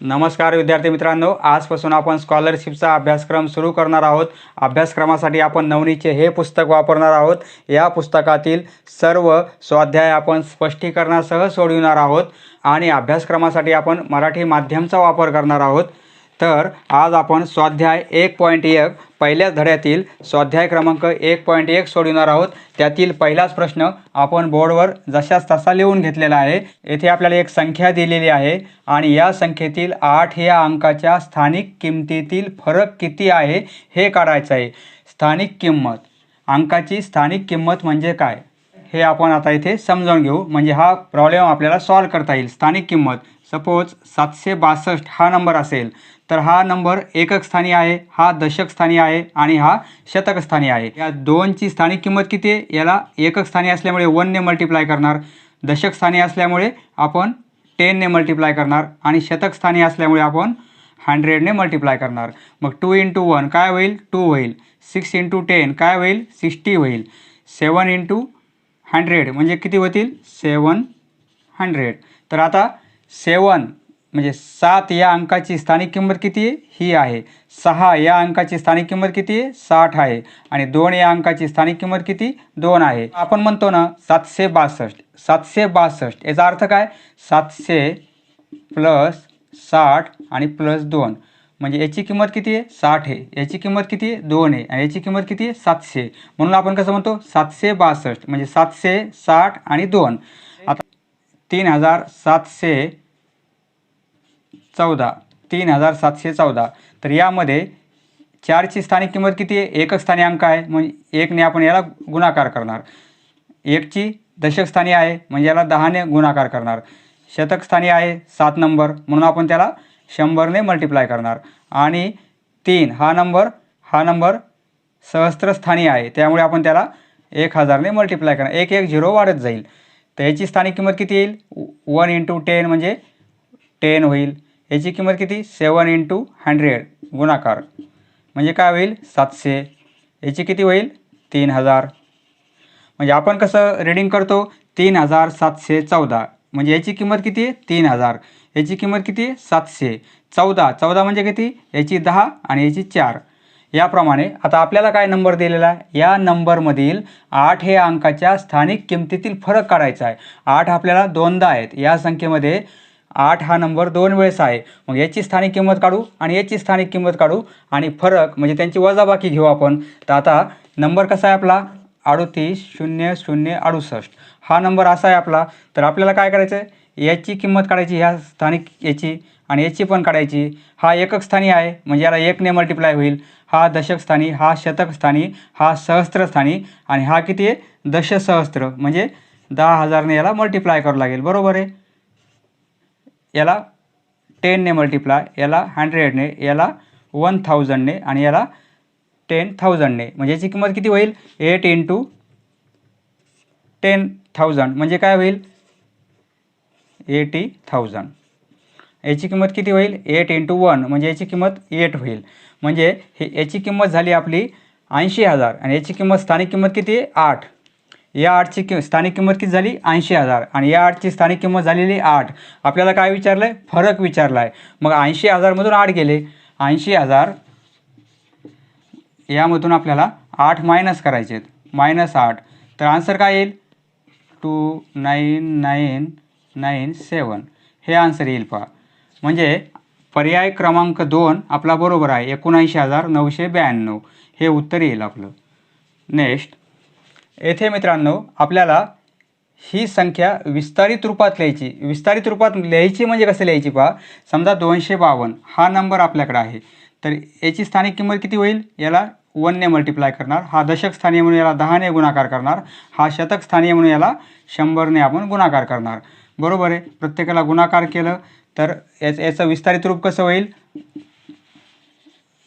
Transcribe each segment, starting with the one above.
नमस्कार विद्यार्थी मित्रांनो आजपासून आपण स्कॉलरशिपचा अभ्यासक्रम सुरू करणार आहोत. अभ्यासक्रमासाठी आपण नवनीचे हे पुस्तक वापरणार आहोत. या पुस्तकातील सर्व स्वाध्याय आपण स्पष्टीकरणासह सोडविणार आहोत आणि अभ्यासक्रमासाठी आपण मराठी माध्यमचा वापर करणार आहोत. तर आज आपण स्वाध्याय एक पॉईंट एक पहिल्याच धड्यातील स्वाध्याय क्रमांक एक पॉईंट एक सोडविणार आहोत. त्यातील पहिलाच प्रश्न आपण बोर्डवर जशाच तसा लिहून घेतलेला आहे. येथे आपल्याला एक संख्या दिलेली आहे आणि या संख्येतील आठ या अंकाच्या स्थानिक किमतीतील फरक किती आहे हे काढायचं आहे. स्थानिक किंमत. अंकाची स्थानिक किंमत म्हणजे काय? हे आपण आता इथे समजावून घेऊ. म्हणजे हा प्रॉब्लेम आपल्याला सॉल्व करता येईल. स्थानिक किंमत. सपोज सातशे बासष्ट हा नंबर असेल. तर हा नंबर एकक स्थानी आहे हा दशक स्थानी आहे आणि हा शतक स्थानी आहे. या दोनची स्थानिक किंमत किती आहे? याला एकक स्थानी असल्यामुळे वनने मल्टिप्लाय करणार. दशक स्थानी असल्यामुळे आपण टेनने मल्टिप्लाय करणार आणि शतक स्थानी असल्यामुळे आपण हंड्रेडने मल्टिप्लाय करणार. मग टू इंटू वन काय होईल? टू होईल. सिक्स इंटू टेन काय होईल? सिक्स्टी होईल. सेवन इंटू हंड्रेड म्हणजे किती होतील? सेवन हंड्रेड तर आता सेवन म्हणजे सात या अंकाची स्थानिक किंमत किती आहे ही आहे? सहा या अंकाची स्थानिक किंमत किती? आहे साठ आहे. आणि दोन या अंकाची स्थानिक किंमत किती? दोन आहे. आपण म्हणतो ना सातशे बासष्ट. सातशे बासष्ट. याचा अर्थ काय? सातशे प्लस साठ आणि प्लस दोन. म्हणजे याची किंमत किती आहे? साठ आहे. याची किंमत किती आहे? दोन आहे. आणि याची किंमत किती आहे? सातशे. म्हणून आपण कसं म्हणतो? सातशे बासष्ट. म्हणजे सातशे साठ आणि दोन. आता तीन हजार सातशे चौदा. तीन हजार सातशे चौदा. तर यामध्ये चारची स्थानिक किंमत किती आहे? एकच स्थानी अंक आहे. म्हणजे एकने आपण याला गुणाकार करणार. एकची दशकस्थानी आहे. म्हणजे याला दहाने गुणाकार करणार. शतक स्थानी आहे. सात नंबर. म्हणून आपण त्याला शंभरने मल्टिप्लाय करणार. आणि तीन हा नंबर हा नंबर सहस्त्रस्थानी आहे. त्यामुळे आपण त्याला एक हजारने मल्टिप्लाय करणार. एक एक झिरो वाढत जाईल. तर याची स्थानिक किंमत किती येईल? वन इंटू टेन म्हणजे टेन होईल. याची किंमत किती? सेवन इंटू हंड्रेड गुणाकार. म्हणजे काय होईल? सातशे. याची किती होईल? तीन हजार. म्हणजे आपण कसं रेडिंग करतो? तीन हजार सातशे चौदा. म्हणजे याची किंमत किती? आहे तीन हजार. याची किंमत किती? आहे सातशे. चौदा. चौदा म्हणजे किती? याची दहा आणि याची चार. याप्रमाणे आता आपल्याला काय नंबर दिलेला आहे? या नंबरमधील आठ हे अंकाच्या स्थानिक किमतीतील फरक काढायचा आहे. आठ आपल्याला दोनदा आहेत. या संख्येमध्ये आठ हा नंबर दोन वेळेस आहे. मग याची स्थानिक किंमत काढू आणि याची स्थानिक किंमत काढू आणि फरक म्हणजे त्यांची वजाबाकी घेऊ आपण. तर आता नंबर कसा आहे आपला? अडोतीस शून्य शून्य अडुसष्ट. हा नंबर असा आहे आपला. तर आपल्याला काय करायचं आहे याची किंमत काढायची ह्या स्थानिक याची आणि याची पण काढायची. हा एकक स्थानी आहे म्हणजे याला एकने मल्टिप्लाय होईल. हा दशक स्थानी हा शतक स्थानी हा सहस्त्र स्थानी आणि हा किती आहे? दशसहस्त्र. म्हणजे दहा हजारने याला मल्टिप्लाय करावं लागेल. बरोबर आहे? याला टेनने मल्टिप्लाय याला हंड्रेडने याला वन थाउजंडने आणि याला टेन थाउजंडने म्हणजे याची किंमत किती होईल? एट इंटू टेन थाउजंड म्हणजे काय होईल? एटी थाउजंड याची किंमत किती होईल? एट इंटू वन म्हणजे याची किंमत एट होईल. म्हणजे हे याची किंमत झाली आपली ऐंशी हजार. आणि याची किंमत स्थानिक किंमत किती? आहे आठ. या आठची कि स्थानिक किंमत किती झाली? ऐंशी हजार. आणि या आठची स्थानिक किंमत झालेली आठ. आपल्याला काय विचारलं आहे फरक विचारला आहे मग ऐंशी हजारमधून आठ गेले. ऐंशी हजार यामधून आपल्याला आठ मायनस करायचे आहेत. मायनस आठ. तर आन्सर काय येईल? Two nine nine nine seven हे आन्सर येईल पहा. म्हणजे पर्याय क्रमांक दोन आपला बरोबर आहे. एकोणऐंशी हजार नऊशे ब्याण्णव. हे उत्तर येईल आपलं. नेक्स्ट येथे मित्रांनो आपल्याला ही संख्या विस्तारित रूपात लिहायची विस्तारित रूपात लिहायची म्हणजे कसं लिहायची पहा? समजा दोनशे बावन्न हा नंबर आपल्याकडे आहे. तर याची स्थानिक किंमत किती होईल? याला वनने मल्टिप्लाय करणार. हा दशक स्थानीय म्हणून याला दहाने गुणाकार करणार. हा शतक स्थानीय म्हणून याला शंभरने आपण गुणाकार करणार. बरोबर आहे? प्रत्येकाला गुणाकार केलं तर याचं याचं विस्तारित रूप कसं होईल?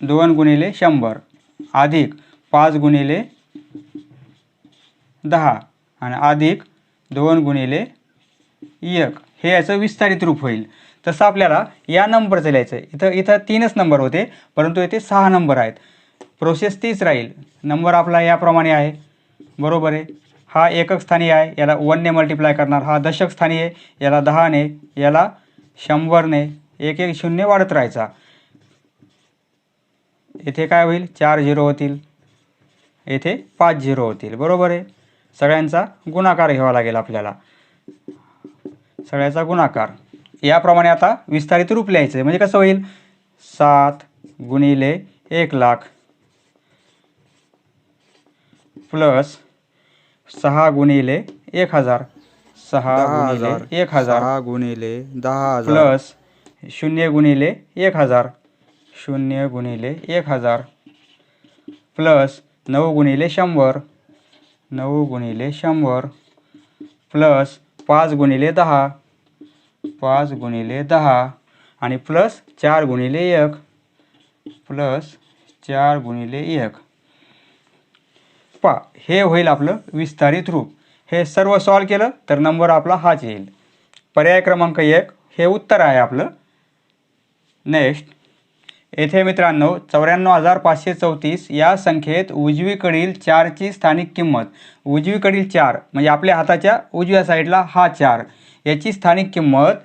दोन गुणिले शंभर अधिक पाच गुणिले दहा आणि अधिक दोन गुणिले एक. हे याचं विस्तारित रूप होईल. तसं आपल्याला या नंबरचं लिहायचं आहे. इथं इथं तीनच नंबर होते परंतु येथे सहा नंबर आहेत. प्रोसेस तीच राहील. नंबर आपला याप्रमाणे आहे. बरोबर आहे? हा एकक स्थानी आहे. याला वनने मल्टिप्लाय करणार. हा दशक स्थानी आहे. याला दहाने याला शंभरने एक एक शून्य वाढत राहायचा. येथे काय होईल? चार झिरो होतील. येथे पाच झिरो होतील. बरोबर आहे? सगळ्यांचा गुणाकार घ्यावा लागेल आपल्याला. सगळ्याचा गुणाकार. याप्रमाणे आता विस्तारित रूप लिहायचं आहे म्हणजे कसं होईल? सात गुणिले एक लाख प्लस सहा गुणिले एक हजार. सहा गुणिले हजार. एक हजार. गुणिले दहा हजार. प्लस शून्य गुणिले एक हजार. शून्य गुणिले एक हजार. प्लस नऊ गुणिले शंभर. नऊ गुणिले शंभर प्लस पाच गुणिले दहा. पाच गुणिले दहा आणि प्लस चार गुणिले एक. प्लस चार गुणिले एक. पा हे होईल आपलं विस्तारित रूप. हे सर्व सॉल्व केलं तर नंबर आपला हाच येईल. पर्याय क्रमांक एक हे उत्तर आहे आपलं. नेक्स्ट येथे मित्रांनो चौऱ्याण्णव हजार पाचशे चौतीस या संख्येत उजवीकडील चारची स्थानिक किंमत. उजवीकडील चार म्हणजे आपल्या हाताच्या उजव्या साईडला हा चार. याची स्थानिक किंमत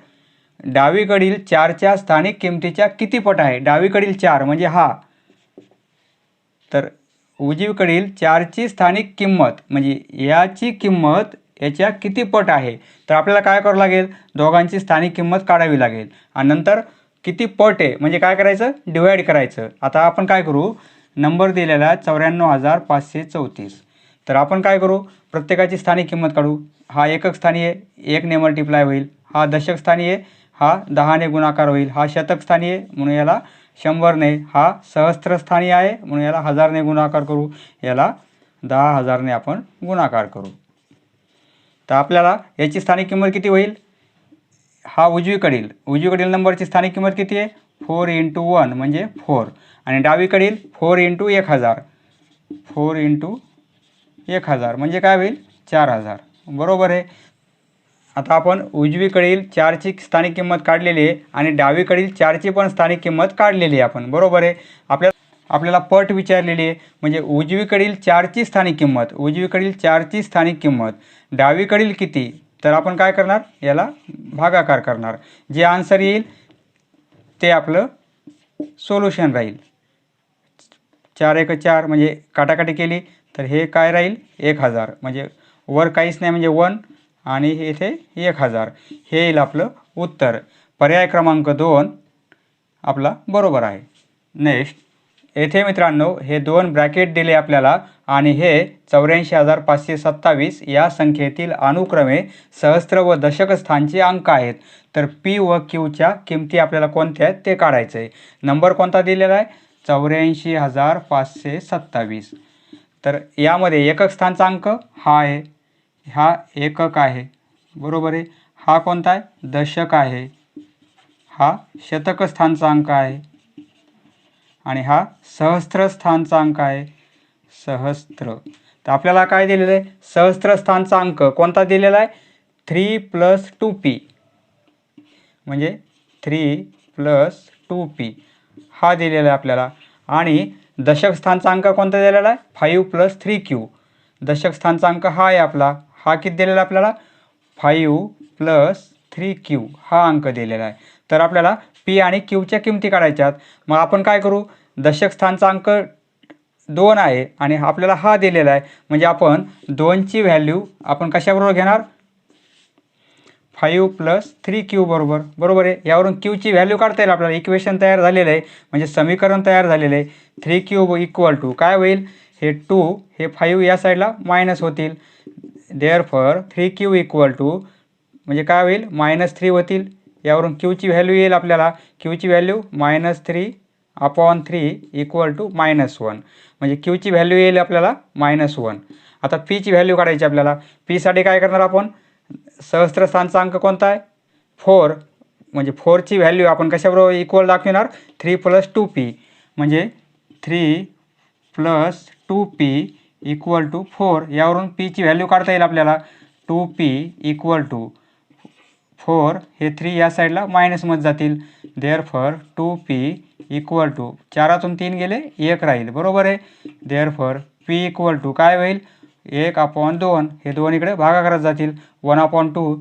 डावीकडील चारच्या स्थानिक किमतीच्या किती पट आहे? डावीकडील चार म्हणजे हा. तर उजवीकडील चारची स्थानिक किंमत म्हणजे याची किंमत याच्या किती पट आहे? तर आपल्याला काय करावं लागेल? दोघांची स्थानिक किंमत काढावी लागेल. आणि नंतर किती पट आहे? म्हणजे काय करायचं? डिवाईड करायचं. आता आपण काय करू? नंबर दिलेला आहे चौऱ्याण्णव हजार पाचशे चौतीस. तर आपण काय करू? प्रत्येकाची स्थानिक किंमत काढू. हा एकक स्थानी आहे. एकने मल्टिप्लाय होईल. हा दशक स्थानी आहे. हा दहाने गुणाकार होईल. हा शतक स्थानी आहे. म्हणून याला शंभरने. हा सहस्त्रस्थानी आहे. म्हणून याला हजारने गुणाकार करू. याला दहा हजारने आपण गुणाकार करू. तर आपल्याला याची स्थानिक किंमत किती होईल? हा उजवीकडील उजवीकडील नंबरची स्थानिक किंमत किती आहे? फोर इंटू वन म्हणजे फोर. आणि डावीकडील फोर इंटू एक हजार. फोर इंटू एक हजार. म्हणजे काय होईल? चार हजार. बरोबर आहे? आता आपण उजवीकडील चारची स्थानिक किंमत काढलेली आहे आणि डावीकडील चारची पण स्थानिक किंमत काढलेली आहे आपण. बरोबर आहे? आपल्या आपल्याला पट विचारलेली आहे. म्हणजे उजवीकडील चारची स्थानिक किंमत उजवीकडील चारची स्थानिक किंमत डावीकडील किती? तर आपण काय करणार? याला भागाकार करणार. जे आन्सर येईल ते आपलं सोल्युशन राहील. चार एक चार म्हणजे काटाकाटी केली तर हे काय राहील? एक हजार. म्हणजे वर काहीच नाही म्हणजे वन आणि हे इथे एक हजार. हे येईल आपलं उत्तर. पर्याय क्रमांक दोन आपला बरोबर आहे. नेक्स्ट येथे मित्रांनो हे दोन ब्रॅकेट दिले आपल्याला. आणि हे चौऱ्याऐंशी हजार पाचशे सत्तावीस या संख्येतील अनुक्रमे सहस्त्र व दशक स्थानचे अंक आहेत. तर पी व क्यूच्या किमती आपल्याला कोणत्या आहेत ते काढायचं आहे. नंबर कोणता दिलेला आहे? चौऱ्याऐंशी हजार पाचशे सत्तावीस. तर यामध्ये एकक स्थानचा अंक हा आहे. हा एकक आहे. बरोबर आहे? हा कोणता आहे? दशक आहे. हा शतक स्थानचा अंक आहे. आणि हा सहस्त्र स्थानचा अंक आहे. सहस्त्र. तर आपल्याला काय दिलेलं आहे? सहस्त्रस्थानचा अंक. कोणता दिलेला आहे? थ्री प्लस टू पी म्हणजे थ्री प्लस टू पी हा दिलेला आहे आपल्याला. आणि दशकस्थानचा अंक कोणता दिलेला आहे? फाईव्ह प्लस थ्री क्यू दशकस्थानचा अंक हा आहे आपला. हा किती दिलेला आहे आपल्याला? फाईव्ह प्लस थ्री क्यू हा अंक दिलेला आहे. तर आपल्याला पी आणि क्यूच्या किमती काढायच्यात. मग आपण काय करू? दशकस्थानचा अंक दोन आहे आणि आपल्याला हा दिलेला आहे. म्हणजे आपण दोनची व्हॅल्यू आपण कशाबरोबर घेणार? फाईव्ह प्लस थ्री क्यू बरोबर. बरोबर आहे? यावरून क्यूची व्हॅल्यू काढता येईल आपल्याला. इक्वेशन तयार झालेलं आहे. म्हणजे समीकरण तयार झालेलं आहे. थ्री क्यू इक्वल टू काय होईल? हे टू हे फाईव्ह या साईडला मायनस होतील. Therefore three Q equal to म्हणजे काय होईल? मायनस थ्री होतील. यावरून क्यूची व्हॅल्यू येईल आपल्याला. क्यूची value minus three upon three equal to minus one. म्हणजे क्यूची व्हॅल्यू येईल आपल्याला मायनस वन. आता पीची व्हॅल्यू काढायची आपल्याला. पीसाठी काय करणार आपण? सहस्त्रस्थानचा अंक कोणता आहे? फोर म्हणजे फोरची व्हॅल्यू आपण कशाबरोबर इक्वल दाखविणार? थ्री प्लस टू पी म्हणजे three plus two P equal to four यावरून पीची व्हॅल्यू काढता येईल आपल्याला. Two P equal to four हे थ्री या साईडला मायनसमध्ये जातील. Therefore two P equal to चारातून तीन गेले एक राहील. बरोबर आहे? Therefore P equal to काय होईल? एक अपॉन दोन. हे दोन इकडे भागाकारात जातील. One upon two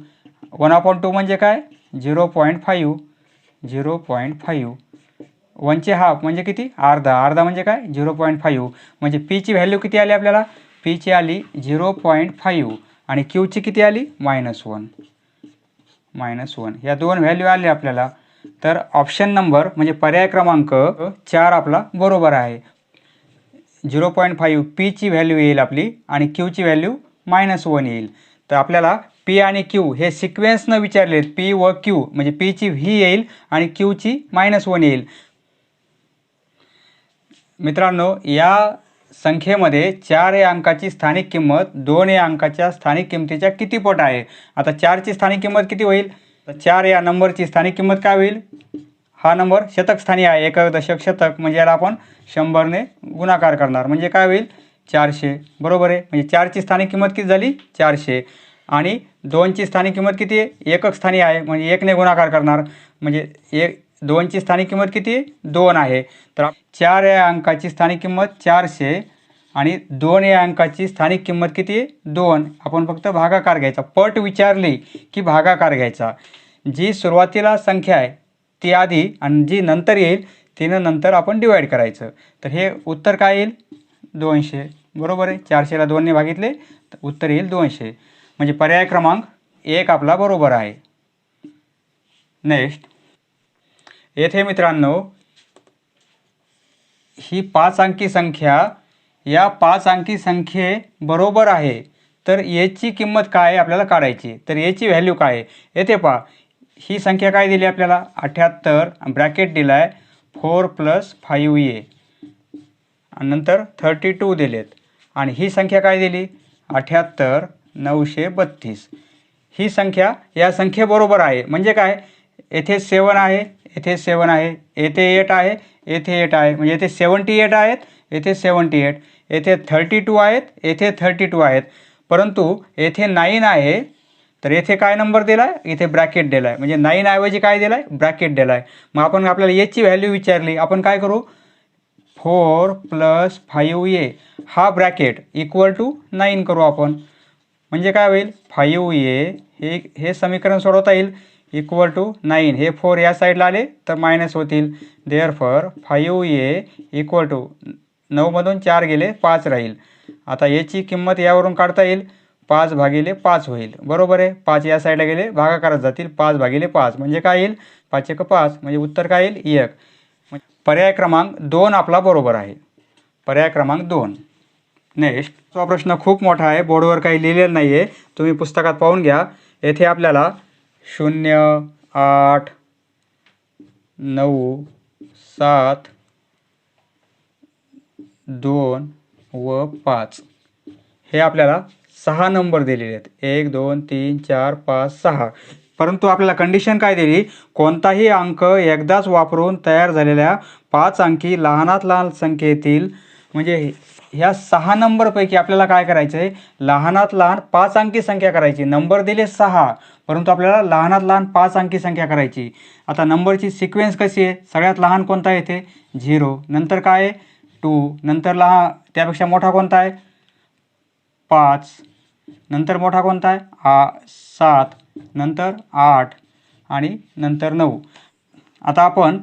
one upon two म्हणजे काय? Zero point five zero point five वनचे half म्हणजे किती? अर्धा. अर्धा म्हणजे काय? झिरो पॉईंट फाईव्ह म्हणजे पीची व्हॅल्यू किती आली आपल्याला? पीची आली झिरो पॉईंट फाईव्ह आणि क्यूची किती आली? मायनस वन मायनस वन या दोन व्हॅल्यू आल्या आपल्याला. तर ऑप्शन नंबर म्हणजे पर्याय क्रमांक चार आपला बरोबर आहे. झिरो पॉईंट फाईव्ह पीची व्हॅल्यू येईल आपली आणि क्यूची व्हॅल्यू मायनस वन येईल. तर आपल्याला पी आणि क्यू हे सिक्वेन्सनं विचारले पी व क्यू म्हणजे पीची व्ही येईल आणि क्यूची मायनस वन येईल. मित्रांनो या संख्येमध्ये चार या अंकाची स्थानिक किंमत दोन या अंकाच्या स्थानिक किंमतीच्या किती पट आहे? आता चारची स्थानिक किंमत किती होईल? तर चार या नंबरची स्थानिक किंमत काय होईल? हा नंबर शतक स्थानी आहे. एक दशक शतक म्हणजे याला आपण शंभरने गुणाकार करणार. म्हणजे काय होईल? चारशे. बरोबर आहे? म्हणजे चारची स्थानिक किंमत किती झाली? चारशे. आणि दोनची स्थानिक किंमत किती आहे? एकक स्थानी आहे. म्हणजे एकने गुणाकार करणार. म्हणजे एक दोनची स्थानिक किंमत किती? दोन आहे. तर चार या अंकाची स्थानिक किंमत चारशे. आणि दोन या अंकाची स्थानिक किंमत किती? आहे दोन. आपण फक्त भागाकार घ्यायचा. पट विचारली की भागाकार घ्यायचा. जी सुरुवातीला संख्या आहे ती आधी आणि जी नंतर येईल तिनं नंतर आपण डिवाईड करायचं. तर हे उत्तर काय येईल? दोनशे. बरोबर आहे? चारशेला दोनने भागितले तर उत्तर येईल दोनशे. म्हणजे पर्याय क्रमांक एक आपला बरोबर आहे. नेक्स्ट येथे मित्रांनो ही पाच अंकी संख्या या पाच अंकी संख्ये बरोबर आहे. तर याची किंमत काय आहे आपल्याला काढायची तर याची व्हॅल्यू काय आहे? येथे पहा. ही संख्या काय दिली आपल्याला? अठ्याहत्तर ब्रॅकेट दिला आहे फोर प्लस फाईव्ह ए आणि नंतर थर्टी टू दिलेत. आणि ही संख्या काय दिली? अठ्याहत्तर नऊशे बत्तीस. ही संख्या या संख्येबरोबर आहे. म्हणजे काय? येथे सेवन आहे येथे सेवन आहे येथे एट आहे येथे एट आहे. म्हणजे येथे सेवन्टी एट आहेत येथे सेवन्टी एट येथे थर्टी टू आहेत येथे थर्टी टू आहेत. परंतु येथे नाईन आहे तर येथे काय नंबर दिला आहे इथे ब्रॅकेट दिला आहे म्हणजे नाईन ऐवजी काय दिला आहे ब्रॅकेट दिला आहे मग आपण आपल्याला याची व्हॅल्यू विचारली. आपण काय करू? Four plus five A. हा ब्रॅकेट इक्वल टू नाईन करू आपण. म्हणजे काय होईल? फाईव्ह ए हे हे समीकरण सोडवता येईल. Equal to nine. हे फोर या साईडला आले तर मायनस होतील. Therefore five A equal to नऊमधून चार गेले पाच राहील. आता याची किंमत यावरून काढता येईल. पाच भागिले पाच होईल. बरोबर आहे? पाच या साईडला गेले भागाकारात जातील. पाच भागिले पाच. म्हणजे काय येईल? पाच एक पाच. म्हणजे उत्तर काय येईल? एक. पर्याय क्रमांक दोन आपला बरोबर आहे. पर्याय क्रमांक दोन. नेक्स्ट हा प्रश्न खूप मोठा आहे. बोर्डवर काही लिहिलेलं नाही आहे तुम्ही पुस्तकात पाहून घ्या. येथे आपल्याला शून्य आठ नऊ सात दोन व पाच. हे आपल्याला सहा नंबर दिलेले आहेत. एक दोन तीन चार पाच सहा. परंतु आपल्याला कंडिशन काय दिली? कोणताही अंक एकदाच वापरून तयार झालेल्या पाच अंकी लहानात लहान संख्येतील म्हणजे ह्या सहा नंबरपैकी आपल्याला काय करायचं आहे लहानात लहान पाच अंकी संख्या करायची. नंबर दिले सहा परंतु आपल्याला लहानात लहान पाच अंकी संख्या करायची. आता नंबरची सिक्वेन्स कशी आहे? सगळ्यात लहान कोणता येते? झिरो. नंतर काय आहे? टू. नंतर लहान त्यापेक्षा मोठा कोणता आहे? पाच. नंतर मोठा कोणता आहे? आ सात. नंतर आठ. आणि नंतर नऊ. आता आपण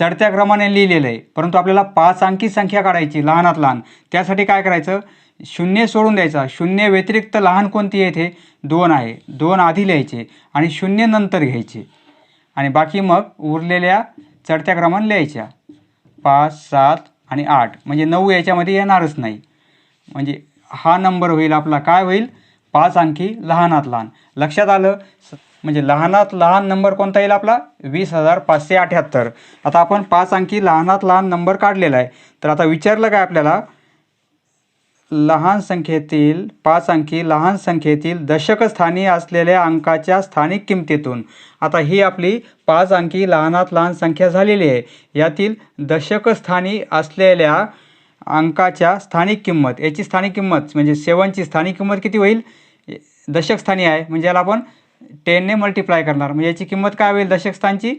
चढत्या क्रमाने लिहिलेलं आहे. परंतु आपल्याला पाच अंकी संख्या काढायची लहानात लहान. त्यासाठी काय करायचं? शून्य सोडून द्यायचा. शून्य व्यतिरिक्त लहान कोणती आहे ते दोन आहे. दोन आधी लिहायचे आणि शून्य नंतर घ्यायचे. आणि बाकी मग उरलेल्या चढत्या क्रमाने लिहायच्या. पाच सात आणि आठ. म्हणजे नऊ याच्यामध्ये येणारच नाही. म्हणजे हा नंबर होईल आपला. काय होईल? पाच अंकी लहानात लहान. लक्षात आलं? म्हणजे लहानात लहान नंबर कोणता येईल आपला? वीस हजार पाचशे अठ्ठ्याहत्तर आता आपण पाच अंकी लहानात लहान नंबर काढलेला आहे. तर आता विचारलं काय आपल्याला? लहान संख्येतील पाच अंकी लहान संख्येतील दशक स्थानी असलेल्या अंकाच्या स्थानिक किमतीतून. आता ही आपली पाच अंकी लहानात लहान संख्या झालेली आहे. यातील दशक स्थानी असलेल्या अंकाच्या स्थानिक किंमत याची स्थानिक किंमत म्हणजे सेवनची स्थानिक किंमत किती होईल? दशकस्थानी आहे म्हणजे याला आपण टेनने मल्टिप्लाय करणार. म्हणजे याची किंमत काय होईल दशकस्थानची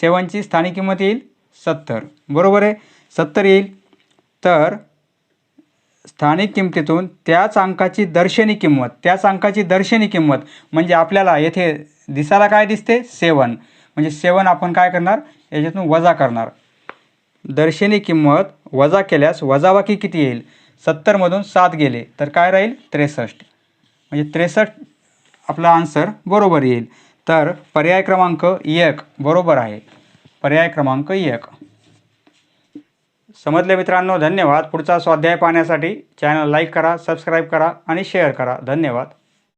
सेवनची स्थानिक किंमत येईल सत्तर. बरोबर आहे? सत्तर येईल. तर स्थानिक किंमतीतून त्याच अंकाची दर्शनी किंमत त्याच अंकाची दर्शनी किंमत म्हणजे आपल्याला येथे दिसायला काय दिसते? सेवन. म्हणजे सेवन आपण काय करणार? याच्यातून वजा करणार. दर्शनी किंमत वजा केल्यास वजाबाकी किती येईल? सत्तरमधून सात गेले तर काय राहील? त्रेसष्ट. म्हणजे त्रेसष्ट आपला आन्सर बरोबर येईल. तर पर्याय क्रमांक एक बरोबर आहे. पर्याय क्रमांक एक. समजले मित्रांनो धन्यवाद. पुढचा स्वाध्याय पाहण्यासाठी चॅनल लाईक करा सबस्क्राईब करा आणि शेअर करा. धन्यवाद.